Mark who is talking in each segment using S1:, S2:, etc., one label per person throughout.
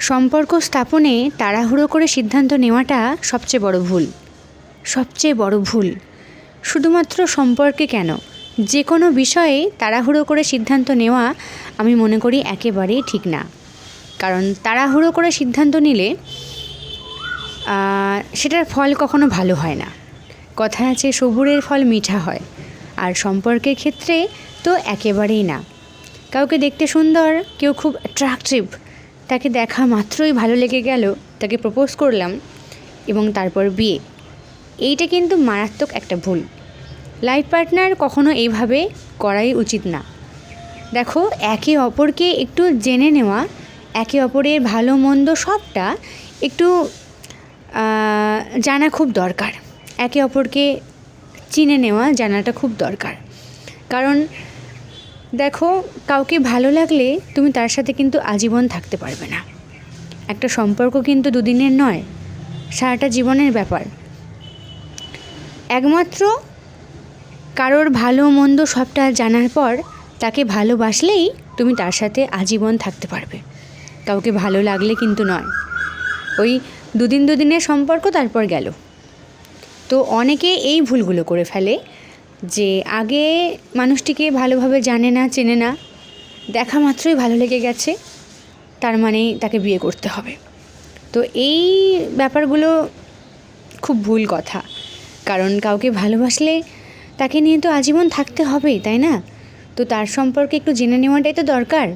S1: সম্পর্ক স্থাপনে তাড়াহুড়ো করে সিদ্ধান্ত নেওয়াটা সবচেয়ে বড় ভুল। সবচেয়ে বড় ভুল। শুধুমাত্র সম্পর্কে কেন? যে কোনো বিষয়ে তাড়াহুড়ো করে সিদ্ধান্ত নেওয়া আমি মনে করি একেবারেই ঠিক না। কারণ তাড়াহুড়ো করে সিদ্ধান্ত নিলে সেটার ফল কখনো ভালো হয় না। কথা আছে সবুরের ফল মিঠা হয়, আর সম্পর্কের ক্ষেত্রে তো একেবারেই না। কাউকে দেখতে সুন্দর, কেউ খুব অ্যাট্রাকটিভ তাকে দেখা মাত্রই ভালো লেগে গেল, তাকে প্রপোজ করলাম এবং তারপর বিয়ে। এইটা কিন্তু মারাত্মক একটা ভুল। লাইফ পার্টনার কখনো এইভাবে করাই উচিত না। দেখো, একে অপরকে একটু জেনে নেওয়া, একে অপরের ভালো মন্দ সবটা একটু জানা খুব দরকার। একে অপরকে চিনে নেওয়া, জানাটা খুব দরকার। কারণ দেখো, কাউকে ভালো লাগলে তুমি তার সাথে কিন্তু আজীবন থাকতে পারবে না। একটা সম্পর্ক কিন্তু দুদিনের নয়, সারাটা জীবনের ব্যাপার। একমাত্র কারোর ভালো মন্দ সবটা জানার পর তাকে ভালোবাসলেই তুমি তার সাথে আজীবন থাকতে পারবে। কাউকে ভালো লাগলে কিন্তু নয়। ওই দুদিন দুদিনের সম্পর্ক তারপর গেল। তো অনেকে এই ভুলগুলো করে ফেলে যে আগে মানুষটিকে ভালোভাবে জানে না, চেনে না, দেখা মাত্রই ভালো লেগে গেছে, তার মানে তাকে বিয়ে করতে হবে। তো এই ব্যাপারগুলো খুব ভুল কথা। কারণ কাউকে ভালোবাসলে তাকে নিয়ে তো আজীবন থাকতে হবে, তাই না? তো তার সম্পর্কে একটু জেনে নেওয়াটাই তো দরকার।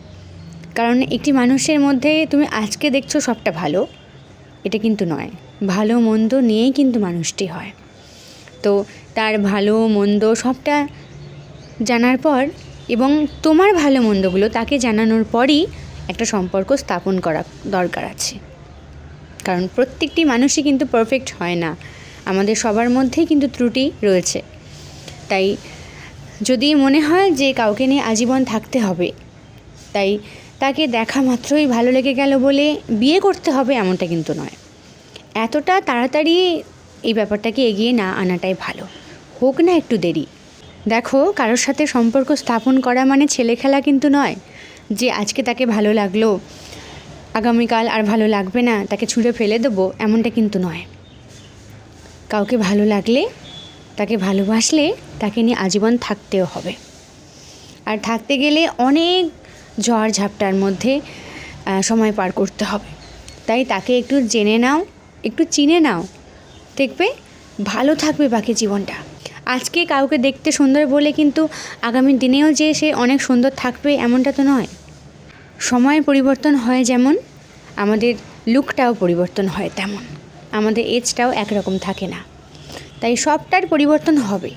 S1: কারণ একটি মানুষের মধ্যে তুমি আজকে দেখছ সবটা ভালো, এটা কিন্তু নয়। ভালো মন্দ নিয়েই কিন্তু মানুষটি হয়। তো তার ভালো মন্দ সবটা জানার পর এবং তোমার ভালো মন্দগুলো তাকে জানানোর পরই একটা সম্পর্ক স্থাপন করা দরকার আছে। কারণ প্রত্যেকটি মানুষই কিন্তু পারফেক্ট হয় না। আমাদের সবার মধ্যেই কিন্তু ত্রুটি রয়েছে। তাই যদি মনে হয় যে কাউকে নিয়ে আজীবন থাকতে হবে, তাই তাকে দেখা মাত্রই ভালো লেগে গেল বলে বিয়ে করতে হবে এমনটা কিন্তু নয়। এতটা তাড়াতাড়ি এই ব্যাপারটাকে এগিয়ে না আনাটাই ভালো। হোক না একটু দেরি। দেখো, কারোর সাথে সম্পর্ক স্থাপন করা মানে ছেলে খেলা কিন্তু নয়। যে আজকে তাকে ভালো লাগল, আগামীকাল আর ভালো লাগবে না, তাকে ছুঁড়ে ফেলে দেবো, এমনটা কিন্তু নয়। কাউকে ভালো লাগলে, তাকে ভালোবাসলে, তাকে নিয়ে আজীবন থাকতেও হবে। আর থাকতে গেলে অনেক ঝড় ঝাপটার মধ্যে সময় পার করতে হবে। তাই তাকে একটু জেনে নাও, একটু চিনে নাও, দেখবে ভালো থাকবে বাকি জীবনটা। আজকে কাউকে দেখতে সুন্দর বলে কিন্তু আগামী দিনেও যে সে অনেক সুন্দর থাকবে এমনটা তো নয়। সময় পরিবর্তন হয় যেমন, আমাদের লুকটাও পরিবর্তন হয় তেমন। আমাদের এজটাও একরকম থাকে না। তাই সবটার পরিবর্তন হবে।